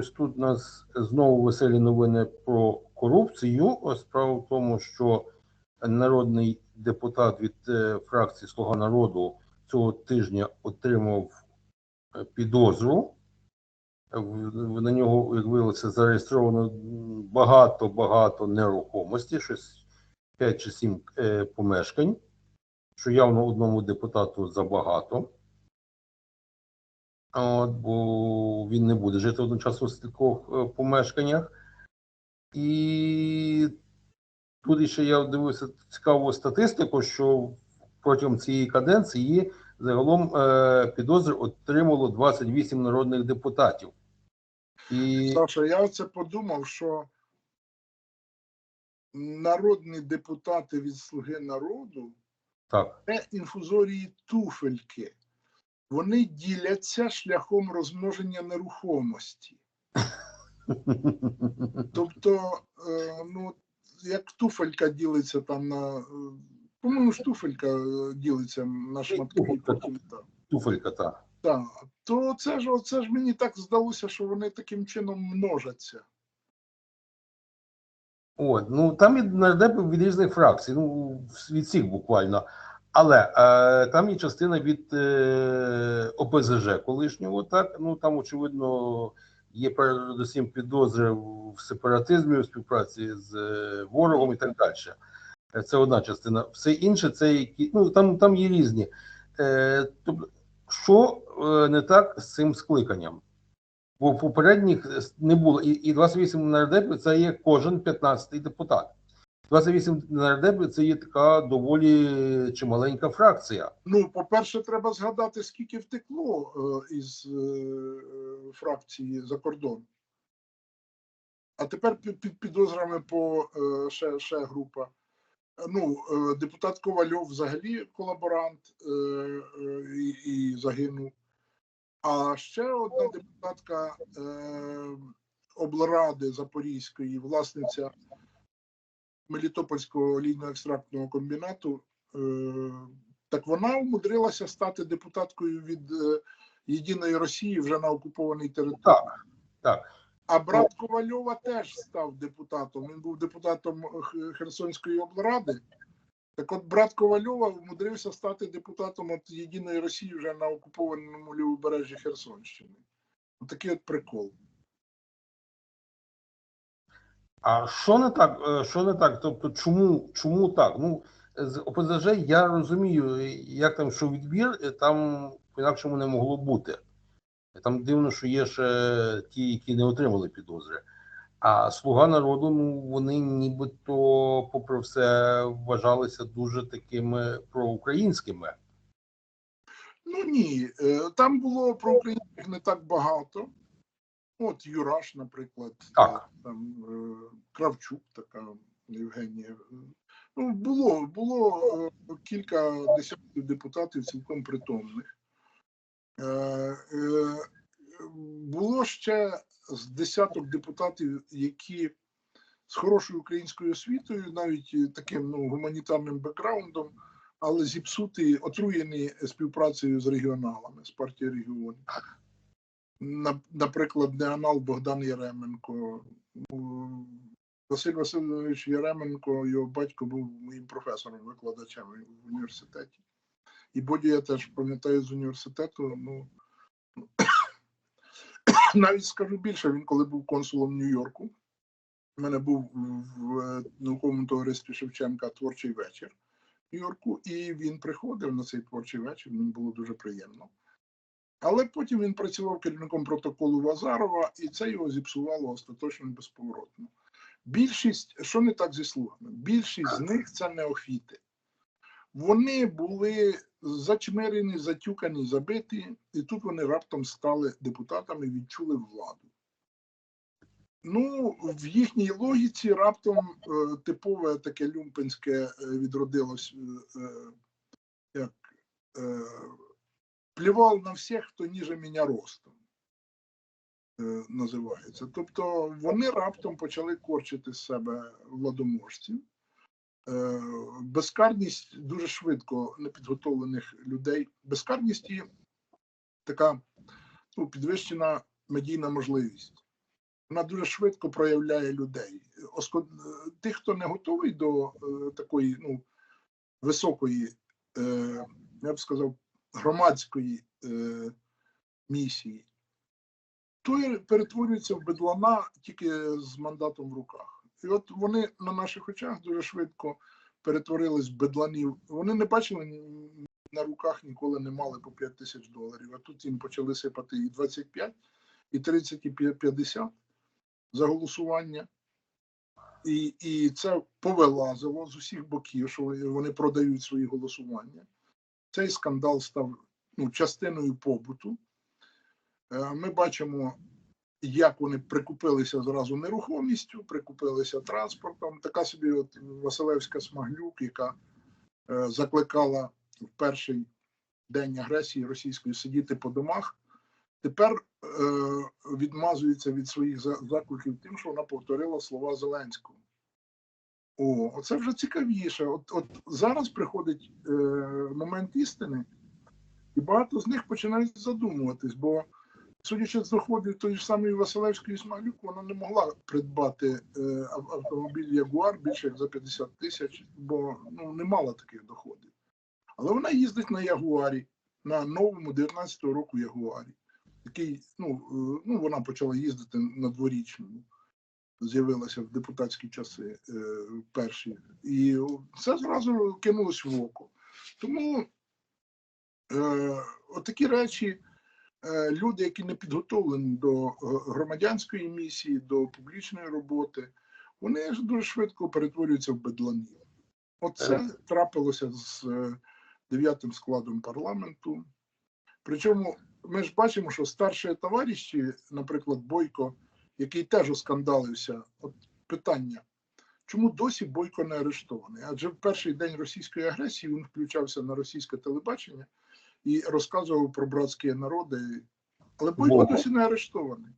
Ось тут у нас знову веселі новини про корупцію. Справа в тому, що народний депутат від е, фракції Слуга народу цього тижня отримав е, підозру. На нього, як виявилося, зареєстровано багато-багато нерухомості, щось 5 чи 7 е, помешкань, що явно одному депутату забагато. От, бо він не буде жити одночасно в стількох е, помешканнях. І тут ще я дивився цікаву статистику, що протягом цієї каденції загалом е, підозри отримало 28 народних депутатів. І Саша, я оце подумав, що народні депутати від Слуги народу так, це інфузорії туфельки. Вони діляться шляхом розмноження нерухомості. Тобто, е, ну, як туфелька ділиться там на. е, По-моєму, ж туфелька е, ділиться на шматки. і туфелька, так. Так, то це ж, оце ж мені так здалося, що вони таким чином множаться. От, ну там від нардепів від різних фракцій, ну від всіх буквально. Але е, там є частина від е, ОПЗЖ колишнього, так ну там очевидно є передусім підозри в сепаратизмі, у співпраці з е, ворогом і так далі. Е, Це одна частина. Все інше, це які ну там, там є різні. Е, тобто, що е, не так з цим скликанням? Бо попередніх е, не було. І, і 28 нардепів це є кожен 15-й депутат. 28 нардепів це є така доволі чималенька фракція. Ну, по-перше, треба згадати, скільки втекло е, із е, фракції за кордон. А тепер під, під підозрами по е, ще, ще група. Ну, депутат Ковальов взагалі колаборант і, і загинув. А ще одна депутатка облради Запорізької, власниця Мелітопольського олійно-екстрактного комбінату, е, так вона умудрилася стати депутаткою від е, Єдиної Росії вже на окупованій території. Так, так. А брат Ковальова теж став депутатом. Він був депутатом Херсонської облради. Так от брат Ковальова умудрився стати депутатом от Єдиної Росії вже на окупованому лівобережжі Херсонщини. Такий от прикол. А що не так? е, Що не так? Тобто, чому, чому так? Ну, з ОПЗЖ я розумію, як там що відбір, е, там по-інакшому не могло бути. Там дивно, що є ще ті, які не отримали підозри. А слуга народу, ну вони нібито, попри все, вважалися дуже такими проукраїнськими. Ну ні, е, там було про українських не так багато. От Юраш, наприклад, Так. е, там е, Кравчук, така Євгенія. Ну, було, було е, кілька десятків депутатів цілком притомних. Було ще з десяток депутатів, які з хорошою українською освітою, навіть таким ну, гуманітарним бекграундом, але зіпсуті, отруєні співпрацею з регіоналами, з партією регіонів. На- Наприклад, неанал Богдан Яременко. Василь Васильович Яременко, його батько був моїм професором, викладачем в університеті. І Бодю я теж пам'ятаю з університету. Ну, навіть скажу більше, він коли був консулом Нью-Йорку. У мене був в науковому товаристві Шевченка творчий вечір в Нью-Йорку, і він приходив на цей творчий вечір, мені було дуже приємно. Але потім він працював керівником протоколу Вазарова, і це його зіпсувало остаточно і безповоротно. Більшість, що не так зі слугами, більшість з них це неофіти. Вони були зачмирені, затюкані, забиті, і тут вони раптом стали депутатами відчули владу. Ну, в їхній логіці раптом е, типове таке люмпенське е, відродилось, е, е, як е, плівав на всіх, хто ніже мене ростом. е, Називається. Тобто вони раптом почали корчити з себе владоможців. Е, Безкарність дуже швидко непідготовлених людей. Безкарність і така ну, підвищена медійна можливість. вона дуже швидко проявляє людей. Тих, хто не готовий до е, такої ну, високої, е, я б сказав, громадської е, місії, той перетворюється в бедлана тільки з мандатом в руках. І от вони на наших очах дуже швидко перетворились в бедланів. Вони не бачили на руках ніколи не мали по 5 тисяч доларів. А тут їм почали сипати і 25, і 30, і 50 за голосування. І, і це повилазило з усіх боків, що вони продають свої голосування. Цей скандал став ну, частиною побуту. Е, Ми бачимо, як вони прикупилися зразу нерухомістю, прикупилися транспортом. Така собі от Василевська Смаглюк, яка е, закликала в перший день агресії російської сидіти по домах, тепер е, відмазується від своїх закликів тим, що вона повторила слова Зеленського. О, оце вже цікавіше. От, от зараз приходить е, момент істини, і багато з них починають задумуватись, бо, судячи з доходів тої ж самої Василевської Смаглюк, вона не могла придбати е, автомобіль Ягуар більше як за 50 тисяч, бо ну, не мала таких доходів. Але вона їздить на Ягуарі, на новому 19-го року Ягуарі, який, ну, е, ну вона почала їздити на дворічному з'явилася в депутатські часи е, перші. І це зразу кинулось в око. Тому е, отакі речі, е, люди, які не підготовлені до громадянської місії, до публічної роботи, вони ж дуже швидко перетворюються в бедланів. Оце трапилося з дев'ятим складом парламенту. Причому ми ж бачимо, що старші товариші, наприклад, Бойко, який теж оскандалився. От питання, чому досі Бойко не арештований? Адже в перший день російської агресії він включався на російське телебачення і розказував про братські народи. Але Бойко Бойко. досі не арештований.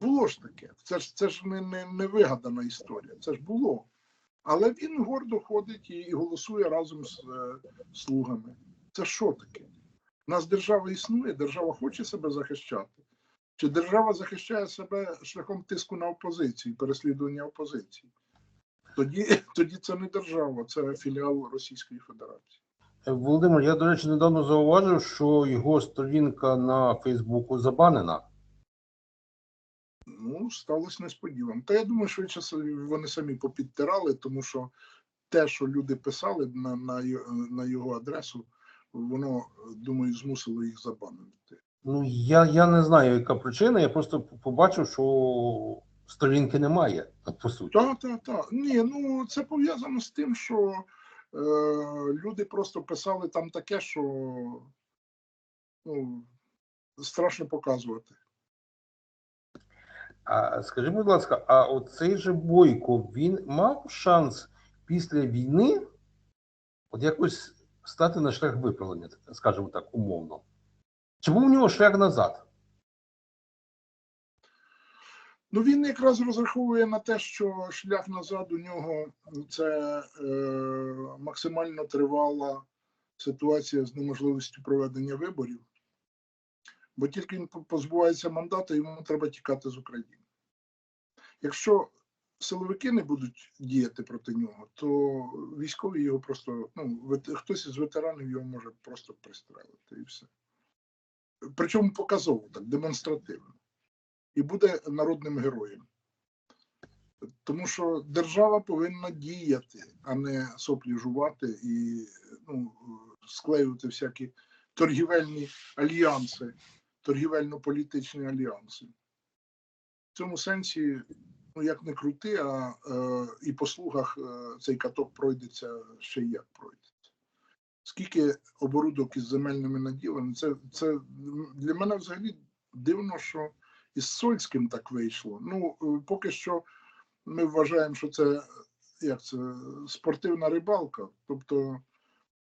Було ж таке. Це ж, це ж не, не, не вигадана історія. Це ж було. Але він гордо ходить і, і голосує разом з е, слугами. Це що таке? У нас держава існує, держава хоче себе захищати. Чи держава захищає себе шляхом тиску на опозицію, переслідування опозиції? Тоді, тоді це не держава, це філіал Російської Федерації. Е, Володимир, я, до речі, недавно зауважив, що його сторінка на Фейсбуку забанена. Ну, сталося несподівано. Та я думаю, швидше вони самі попідтирали, тому що те, що люди писали на, на, на його адресу, воно, думаю, змусило їх забанити. Ну, я, я не знаю, яка причина. Я просто побачив, що сторінки немає, по суті. Так, так, так. Ні, ну це пов'язано з тим, що е, люди просто писали там таке, що ну, страшно показувати. А скажи, будь ласка, а оцей же Бойко, він мав шанс після війни от якось стати на шлях виправлення, скажімо так, умовно? Чи був у нього шлях назад? Ну він якраз розраховує на те, що шлях назад у нього це е, максимально тривала ситуація з неможливістю проведення виборів. Бо тільки він по- позбувається мандату, йому треба тікати з України. Якщо силовики не будуть діяти проти нього, то військові його просто, ну, хтось із ветеранів його може просто пристрелити і все. Причому показово так, демонстративно. І буде народним героєм. Тому що держава повинна діяти, а не соплі жувати і ну, склеювати всякі торгівельні альянси, торгівельно-політичні альянси. В цьому сенсі, ну як не крути, а е, і по слугах е, цей каток пройдеться ще й як пройдеться. Скільки оборудок із земельними наділами, це, це для мене взагалі дивно, що із Сольським так вийшло. Ну, е, поки що ми вважаємо, що це як це спортивна рибалка, тобто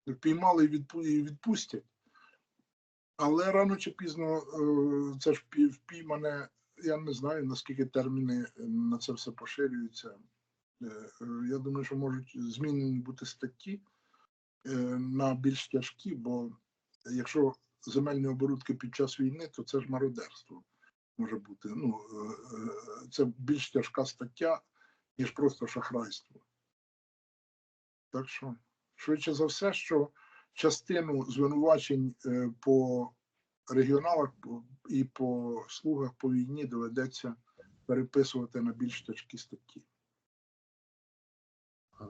впіймали і відпу- відпустять. Але рано чи пізно е, це ж впіймане, я не знаю, наскільки терміни на це все поширюються. Е, Я думаю, що можуть змінені бути статті на більш тяжкі, бо якщо земельні оборудки під час війни, то це ж мародерство. може бути. Ну, е, е, це більш тяжка стаття, ніж просто шахрайство. Так що, швидше за все, що частину звинувачень е, по регіоналах і по слугах по війні доведеться переписувати на більш тяжкі статті. Е,